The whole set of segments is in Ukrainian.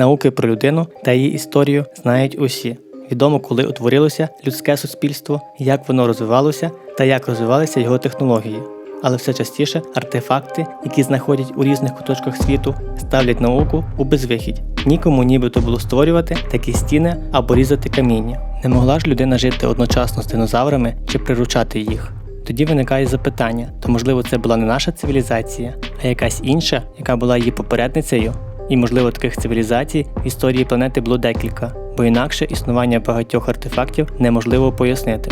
Науки про людину та її історію знають усі. Відомо, коли утворилося людське суспільство, як воно розвивалося та як розвивалися його технології. Але все частіше артефакти, які знаходять у різних куточках світу, ставлять науку у безвихідь. Нікому нібито було створювати такі стіни або різати каміння. Не могла ж людина жити одночасно з динозаврами чи приручати їх. Тоді виникає запитання: то можливо це була не наша цивілізація, а якась інша, яка була її попередницею? І можливо таких цивілізацій в історії планети було декілька, бо інакше існування багатьох артефактів неможливо пояснити.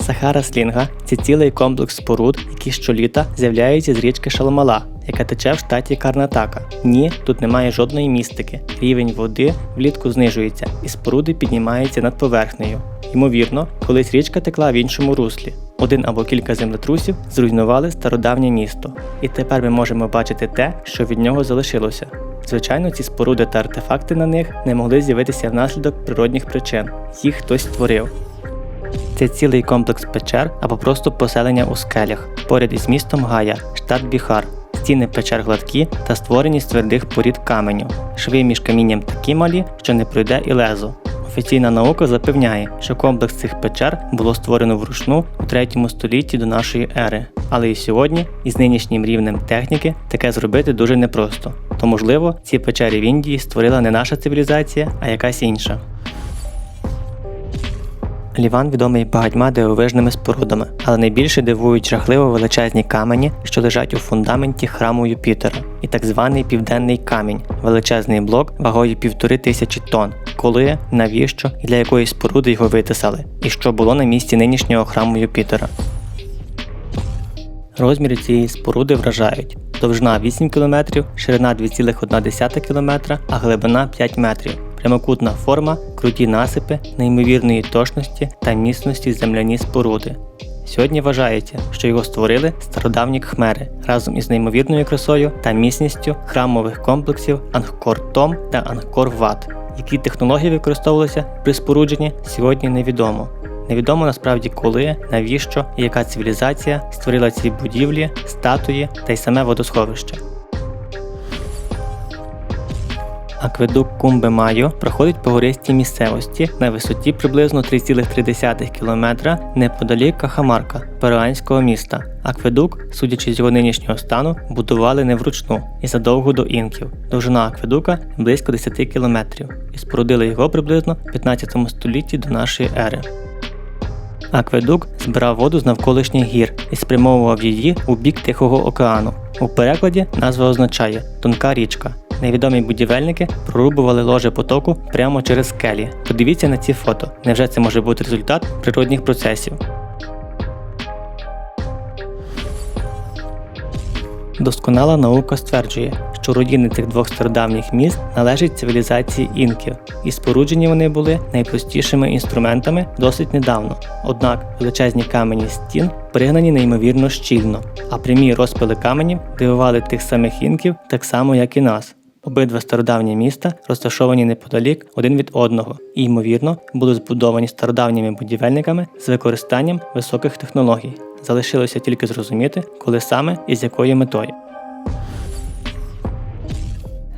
Сахара Слінга це цілий комплекс споруд, які щоліта з'являються з річки Шалмала, яка тече в штаті Карнатака. Ні, тут немає жодної містики. Рівень води влітку знижується, і споруди піднімаються над поверхнею. Ймовірно, колись річка текла в іншому руслі. Один або кілька землетрусів зруйнували стародавнє місто, і тепер ми можемо бачити те, що від нього залишилося. Звичайно, ці споруди та артефакти на них не могли з'явитися внаслідок природних причин. Їх хтось створив. Це цілий комплекс печер або просто поселення у скелях поряд із містом Гая, штат Біхар. Стіни печер гладкі та створені з твердих порід каменю. Шви між камінням такі малі, що не пройде і лезо. Офіційна наука запевняє, що комплекс цих печер було створено вручну у 3 столітті до нашої ери. Але і сьогодні, із нинішнім рівнем техніки, таке зробити дуже непросто. То можливо, ці печери в Індії створила не наша цивілізація, а якась інша. Ліван відомий багатьма дивовижними спорудами, але найбільше дивують жахливо величезні камені, що лежать у фундаменті храму Юпітера, і так званий південний камінь, величезний блок вагою півтори тисячі тонн. Коли, навіщо і для якої споруди його витисали, і що було на місці нинішнього храму Юпітера. Розміри цієї споруди вражають. Довжина 8 км, ширина 2,1 км, а глибина 5 метрів прямокутна форма, круті насипи, неймовірної точності та міцності земляні споруди. Сьогодні вважається, що його створили стародавні хмери разом із неймовірною красою та міцністю храмових комплексів Ангкор-Том та Ангкор-Ват. Які технології використовувалися при спорудженні, сьогодні невідомо. Невідомо насправді коли, навіщо і яка цивілізація створила ці будівлі, статуї та й саме водосховище. Акведук Кумбе Майо проходить по гористій місцевості на висоті приблизно 3,3 км неподалік Кахамарка, перуанського міста. Акведук, судячи з його нинішнього стану, будували не вручну і задовго до інків. Довжина акведука близько 10 км і спорудили його приблизно в 15 столітті до нашої ери. Акведук збирав воду з навколишніх гір і спрямовував її у бік Тихого океану. У перекладі назва означає тонка річка. Невідомі будівельники прорубували ложе потоку прямо через скелі. Подивіться на ці фото. Невже це може бути результат природних процесів? Досконала наука стверджує, що руїни цих двох стародавніх міст належать цивілізації інків, і споруджені вони були найпростішими інструментами досить недавно. Однак величезні камені стін пригнані неймовірно щільно, а прямі розпили каменів дивували тих самих інків так само, як і нас. Обидва стародавні міста розташовані неподалік один від одного і, ймовірно, були збудовані стародавніми будівельниками з використанням високих технологій. Залишилося тільки зрозуміти, коли саме і з якою метою.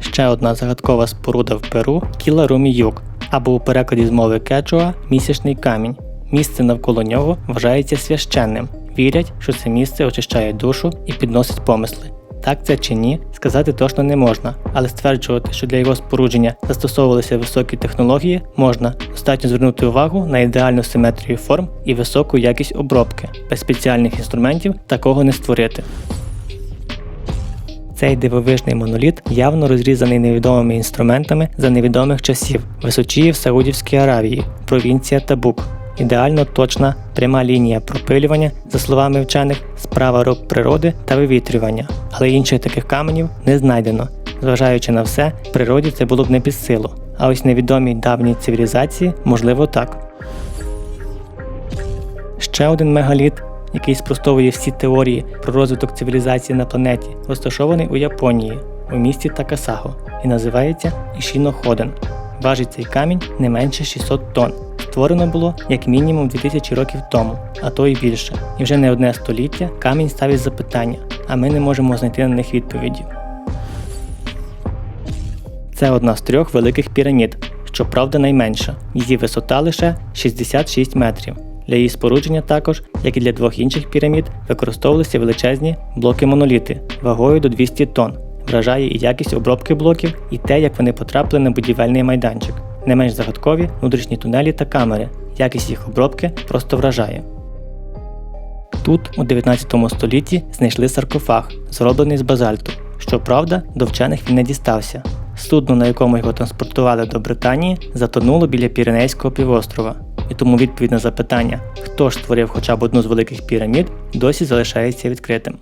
Ще одна загадкова споруда в Перу Кіла Руміюк, або у перекладі з мови Кечуа місячний камінь. Місце навколо нього вважається священним. Вірять, що це місце очищає душу і підносить помисли. Так це чи ні, сказати точно не можна, але стверджувати, що для його спорудження застосовувалися високі технології, можна достатньо звернути увагу на ідеальну симетрію форм і високу якість обробки. Без спеціальних інструментів такого не створити. Цей дивовижний моноліт явно розрізаний невідомими інструментами за невідомих часів, височіє в Саудівській Аравії, провінція Табук. Ідеально точна пряма лінія пропилювання, за словами вчених, справа рук природи та вивітрювання, але інших таких каменів не знайдено. Зважаючи на все, в природі це було б не під силу, а ось невідомій давній цивілізації можливо так. Ще один мегаліт, який спростовує всі теорії про розвиток цивілізації на планеті, розташований у Японії, у місті Такасаго, і називається Ішіно Ходен. Важить цей камінь не менше 600 тонн створено було як мінімум 2000 років тому, а то й більше. І вже не одне століття камінь ставить запитання, а ми не можемо знайти на них відповіді. Це одна з трьох великих пірамід, щоправда найменша. Її висота лише 66 метрів. Для її спорудження також, як і для двох інших пірамід, використовувалися величезні блоки-моноліти вагою до 200 тонн. Вражає і якість обробки блоків, і те, як вони потрапили на будівельний майданчик. Не менш загадкові внутрішні тунелі та камери. Якість їх обробки просто вражає. Тут у 19 столітті знайшли саркофаг, зроблений з базальту. Щоправда, до вчених він не дістався. Судно, на якому його транспортували до Британії, затонуло біля Піренейського півострова. І тому відповідь на запитання, хто ж створив хоча б одну з великих пірамід, досі залишається відкритим.